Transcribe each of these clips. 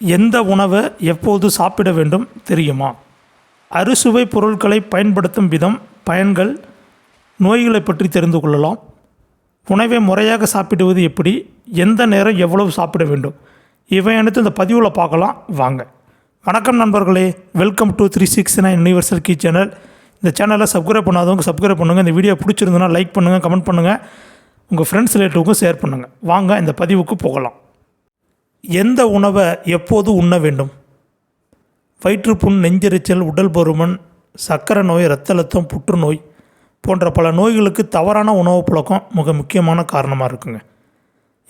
எந்த உணவை எப்போது சாப்பிட வேண்டும் தெரியுமா? அறுசுவை பொருட்களை பயன்படுத்தும் விதம் பயன்கள் நோய்களை பற்றி தெரிந்து கொள்ளலாம். உணவை முறையாக சாப்பிடுவது எப்படி? எந்த நேரம் எவ்வளவு சாப்பிட வேண்டும்? இவை அனைத்து இந்த பதிவில் பார்க்கலாம். வாங்க. வணக்கம் நண்பர்களே. Welcome to three six nine universal key channel இந்த சேனலை சப்ஸ்கிரைப் பண்ணாதவங்க சப்ஸ்கிரைப் பண்ணுங்கள் இந்த வீடியோ பிடிச்சிருந்ததுன்னா லைக் பண்ணுங்கள் கமெண்ட் பண்ணுங்கள் உங்கள் ஃப்ரெண்ட்ஸ் ரிலேட்டிவ்க்கும் ஷேர் பண்ணுங்கள் வாங்க இந்த பதிவுக்கு போகலாம். எந்த உணவை எப்போது உண்ண வேண்டும்? வயிற்றுப்புண் நெஞ்செரிச்சல் உடல் பருமன் சக்கரை நோய் இரத்த அழுத்தம் புற்றுநோய் போன்ற பல நோய்களுக்கு தவறான உணவு பழக்கம் மிக முக்கியமான காரணமாக இருக்குங்க.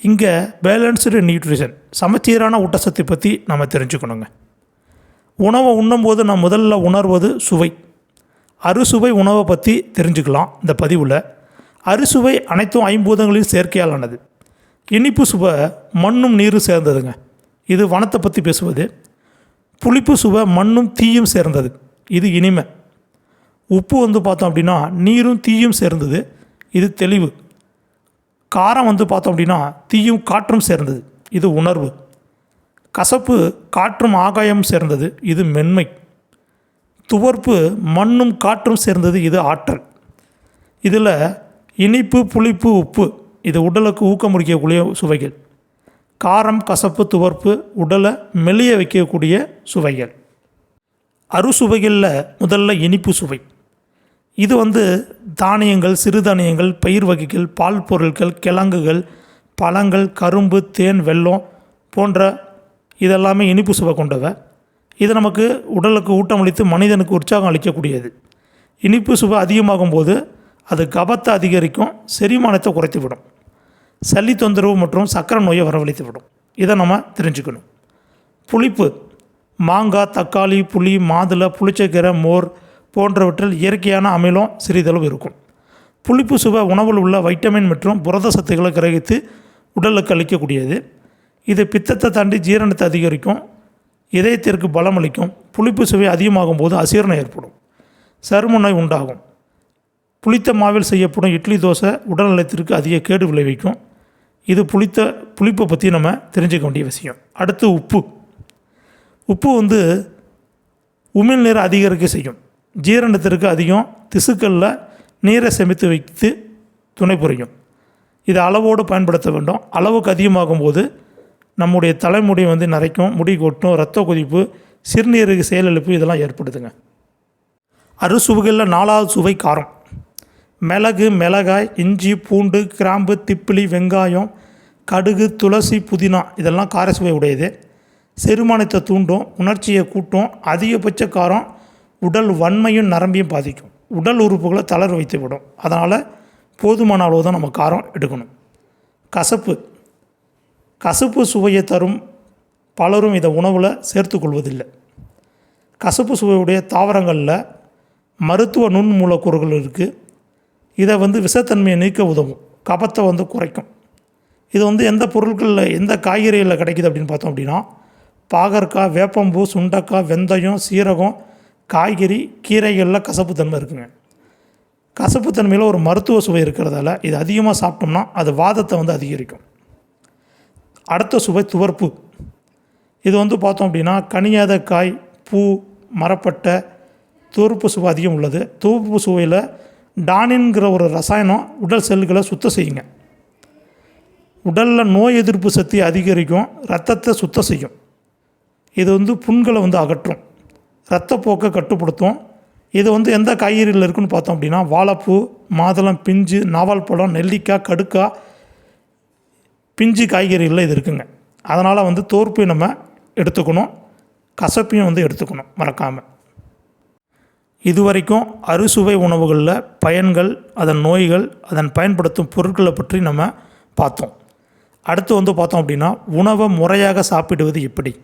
இங்கே பேலன்ஸ்டு நியூட்ரிஷன் சமச்சீரான ஊட்டச்சத்தை பற்றி நம்ம தெரிஞ்சுக்கணுங்க. உணவை உண்ணும்போது நான் முதல்ல உணர்வது சுவை. அறுசுவை உணவை பற்றி தெரிஞ்சுக்கலாம் இந்த பதிவில். அறுசுவை அனைத்தும் ஐம்பூதங்களின் சேர்க்கையாலானது இனிப்பு சுவை மண்ணும் நீரும் சேர்ந்ததுங்க. இது வனத்தை பற்றி பேசுவது. புளிப்பு சுவை மண்ணும் தீயும் சேர்ந்தது. இது இனிமை. உப்பு வந்து பார்த்தோம் அப்படின்னா நீரும் தீயும் சேர்ந்தது. இது தெளிவு. காரம் வந்து பார்த்தோம் அப்படின்னா தீயும் காற்றும் சேர்ந்தது. இது உணர்வு. கசப்பு காற்றும் ஆகாயம் சேர்ந்தது. இது மென்மை. துவர்ப்பு மண்ணும் காற்றும் சேர்ந்தது. இது ஆற்றல். இதில் இனிப்பு புளிப்பு உப்பு இது உடலுக்கு ஊக்கமுடிக்கக்கூடிய சுவைகள். காரம் கசப்பு துவர்ப்பு உடலை மெலிய வைக்கக்கூடிய சுவைகள். அறுசுவைகளில் முதல்ல இனிப்பு சுவை. இது வந்து தானியங்கள் சிறுதானியங்கள் பயிர் வகைகள் பால் பொருட்கள் கிழங்குகள் பழங்கள் கரும்பு தேன் வெல்லம் போன்ற இதெல்லாமே இனிப்பு சுவை கொண்டவை. இது நமக்கு உடலுக்கு ஊட்டமளித்து மனிதனுக்கு உற்சாகம் அளிக்கக்கூடியது. இனிப்பு சுவை அதிகமாகும் போது அது கபத்தை அதிகரிக்கும் செரிமானத்தை குறைத்து விடும் சளி தொந்தரவு மற்றும் சக்கரை நோயை வரவழைத்து விடும் இதை நம்ம தெரிஞ்சுக்கணும். புளிப்பு மாங்காய் தக்காளி புளி மாதுளை புளிச்சக்கீரை மோர் போன்றவற்றில் இயற்கையான அமிலம் சிறிதளவு இருக்கும். புளிப்பு சுவை உணவில் உள்ள வைட்டமின் மற்றும் புரத சத்துக்களை கிரகித்து உடலுக்கு அளிக்கக்கூடியது. இது பித்தத்தை தாண்டி ஜீரணத்தை அதிகரிக்கும் இதயத்திற்கு பலம் அளிக்கும் புளிப்பு சுவை அதிகமாகும் போது அசீரணம் ஏற்படும் சரும நோய் உண்டாகும். புளித்த மாவில் செய்யப்படும் இட்லி தோசை உடல்நலத்திற்கு அதிக கேடு விளைவிக்கும். இது புளித்த புளிப்பை பற்றி நம்ம தெரிஞ்சுக்க வேண்டிய விஷயம். அடுத்து உப்பு. உப்பு வந்து உமிழ் நீரை அதிகரிக்க செய்யும். ஜீரணத்திற்கு அதிகம் திசுக்களில் நீரை சேமித்து வைத்து துணை புரியும். இது அளவோடு பயன்படுத்த வேண்டும். அளவுக்கு அதிகமாகும் போது நம்முடைய தலைமுடி வந்து நரைக்கும் முடி கொட்டும் ரத்த கொதிப்பு சிறுநீரக செயலிழப்பு இதெல்லாம் ஏற்படுதுங்க. அறுசுவைகளில் நாலாவது சுவை காரம். மிளகு மிளகாய் இஞ்சி பூண்டு கிராம்பு திப்பிலி வெங்காயம் கடுகு துளசி புதினா இதெல்லாம் கார சுவை உடையது. செரிமானத்தை தூண்டும் உணர்ச்சியை கூட்டும் அதிகபட்ச காரம் உடல் வன்மையும் நரம்பையும் பாதிக்கும். உடல் உறுப்புகளை தளர வைத்து விடும் அதனால் போதுமான அளவு தான் நம்ம காரம் எடுக்கணும். கசப்பு. கசப்பு சுவையை தரும் பலரும் இதை உணவில் சேர்த்துக்கொள்வதில்லை கசப்பு சுவையுடைய தாவரங்களில் மருத்துவ நுண் மூலக்கூறுகள் இருக்குது இதை வந்து விஷத்தன்மையை நீக்க உதவும். கபத்தை வந்து குறைக்கும். இது வந்து எந்த பொருட்களில் எந்த காய்கறிகளில் கிடைக்குது அப்படின்னு பார்த்தோம் அப்படின்னா பாகற்காய் வேப்பம்பூ சுண்டக்காய் வெந்தயம் சீரகம் காய்கறி கீரைகளில் கசப்புத்தன்மை இருக்குங்க. கசப்புத்தன்மையில் ஒரு மருத்துவ சுவை இருக்கிறதால இது அதிகமாக சாப்பிட்டோம்னா அது வாதத்தை வந்து அதிகரிக்கும். அடுத்த சுவை துவர்ப்பு. இது வந்து பார்த்தோம் அப்படின்னா கனியாத காய் பூ மரப்பட்டை துவர்ப்பு சுவை அதிகம் உள்ளது. துவர்ப்பு சுவையில் டானின்கிற ஒரு ரசாயனம் உடல் செல்களை சுத்தம் செய்யுங்க. உடலில் நோய் எதிர்ப்பு சக்தி அதிகரிக்கும் ரத்தத்தை சுத்தம் செய்யும். இது வந்து புண்களை வந்து அகற்றும். ரத்தப்போக்கை கட்டுப்படுத்தும். இது வந்து எந்த காய்கறியில் இருக்குன்னு பார்த்தோம் அப்படின்னா வாழைப்பூ மாதுளம் பிஞ்சு நாவல் பழம் நெல்லிக்காய் கடுக்காய் பிஞ்சு காய்கறிகளில் இது இருக்குங்க. அதனால் வந்து தோற்பையும் நம்ம எடுத்துக்கணும். கசப்பையும் வந்து எடுத்துக்கணும் மறக்காமல் இதுவரைக்கும் அறுசுவை உணவுகளில் பயன்கள் அதன் நோய்கள் அதன் பயன்படுத்தும் பொருட்களை பற்றி நம்ம பார்த்தோம். அடுத்து வந்து பார்த்தோம் அப்படின்னா உணவை முறையாக சாப்பிடுவது எப்படி?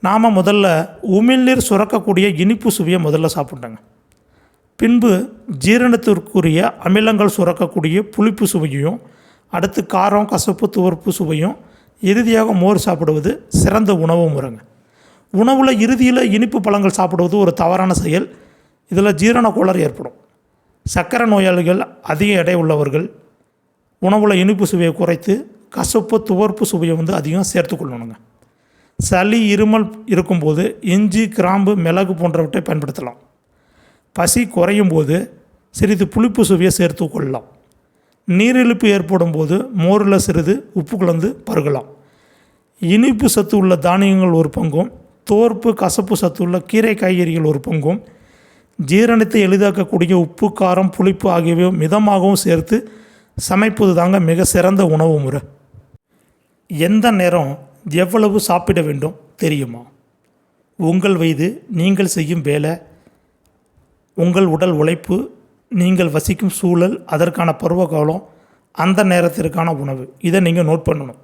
நாம் முதல்ல உமிழ்நீர் சுரக்கக்கூடிய இனிப்பு சுவையை முதல்ல சாப்பிட்டோங்க பின்பு ஜீரணத்திற்குரிய அமிலங்கள் சுரக்கக்கூடிய புளிப்பு சுவையும் அடுத்து காரம் கசப்பு துவர்ப்பு சுவையும் இறுதியாக மோர் சாப்பிடுவது சிறந்த உணவு முறைங்க. உணவில் இறுதியில் இனிப்பு பழங்கள் சாப்பிடுவது ஒரு தவறான செயல். இதில் ஜீரண கோளாறு ஏற்படும். சக்கரை நோயாளிகள் அதிக எடை உள்ளவர்கள் உணவில் இனிப்பு சுவையை குறைத்து கசப்பு துவர்ப்பு சுவையை வந்து அதிகம் சேர்த்துக்கொள்ளணுங்க சளி இருமல் இருக்கும்போது இஞ்சி கிராம்பு மிளகு போன்றவற்றை பயன்படுத்தலாம். பசி குறையும் போது சிறிது புளிப்பு சுவையை சேர்த்து கொள்ளலாம். நீரிழிப்பு ஏற்படும் போது மோரில் சிறிது உப்பு கலந்து பருகலாம். இனிப்பு சத்து உள்ள தானியங்கள் ஒரு பங்கும் தோற்பு கசப்பு சத்து உள்ள கீரை காய்கறிகள் ஒரு பங்கும் ஜீரணத்தை எளிதாக்கக்கூடிய உப்பு காரம் புளிப்பு ஆகியவை மிதமாகவும் சேர்த்து சமைப்பது தாங்க மிக சிறந்த உணவு முறை. எந்த நேரம் எவ்வளவு சாப்பிட வேண்டும் தெரியுமா? உங்கள் வயது நீங்கள் செய்யும் வேலை உங்கள் உடல் உழைப்பு நீங்கள் வசிக்கும் சூழல் அதற்கான பருவகாலம் அந்த நேரத்திற்கான உணவு. இதை நீங்கள் நோட் பண்ணணும்.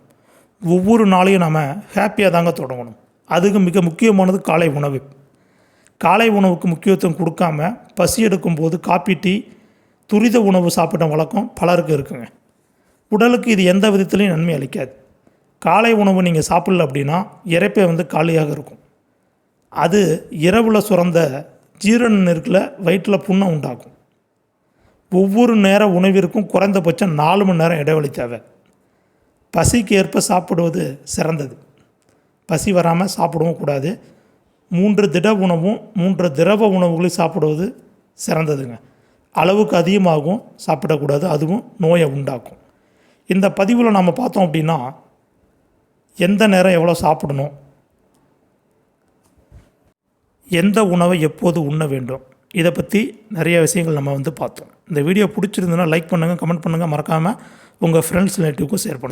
ஒவ்வொரு நாளையும் நம்ம ஹாப்பியாக தாங்க தொடங்கணும். அதுக்கு மிக முக்கியமானது காலை உணவு. காலை உணவுக்கு முக்கியத்துவம் கொடுக்காம பசி எடுக்கும்போது காப்பி டீ துரித உணவு சாப்பிட்ட வழக்கம் பலருக்கு இருக்குங்க. உடலுக்கு இது எந்த விதத்துலையும் நன்மை அளிக்காது. காலை உணவு நீங்கள் சாப்பிடல அப்படின்னா இறைப்பை வந்து காலியாக இருக்கும். அது இரவில் சுரந்த ஜீரண நெருக்கில் வயிற்றில் புண்ணை உண்டாக்கும். ஒவ்வொரு நேர உணவிற்கும் குறைந்தபட்சம் நாலு மணி நேரம் இடைவெளி தேவை. பசிக்கு ஏற்ப சாப்பிடுவது சிறந்தது. பசி வராமல் சாப்பிடவும் கூடாது. மூன்று திட உணவும் மூன்று திரவ உணவுகளையும் சாப்பிடுவது சிறந்ததுங்க. அளவுக்கு அதிகமாகவும் சாப்பிடக்கூடாது அதுவும் நோயை உண்டாக்கும். இந்த பதிவில் நம்ம பார்த்தோம் அப்படின்னா எந்த நேரம் எவ்வளோ சாப்பிடணும் எந்த உணவை எப்போது உண்ண வேண்டும் இதை பற்றி நிறைய விஷயங்கள் நம்ம வந்து பார்த்தோம். இந்த வீடியோ பிடிச்சிருந்ததுன்னா லைக் பண்ணுங்கள் கமெண்ட் பண்ணுங்கள் மறக்காமல் உங்கள் ஃப்ரெண்ட்ஸ் ரிலேட்டிவ்க்கும் ஷேர் பண்ணுங்கள்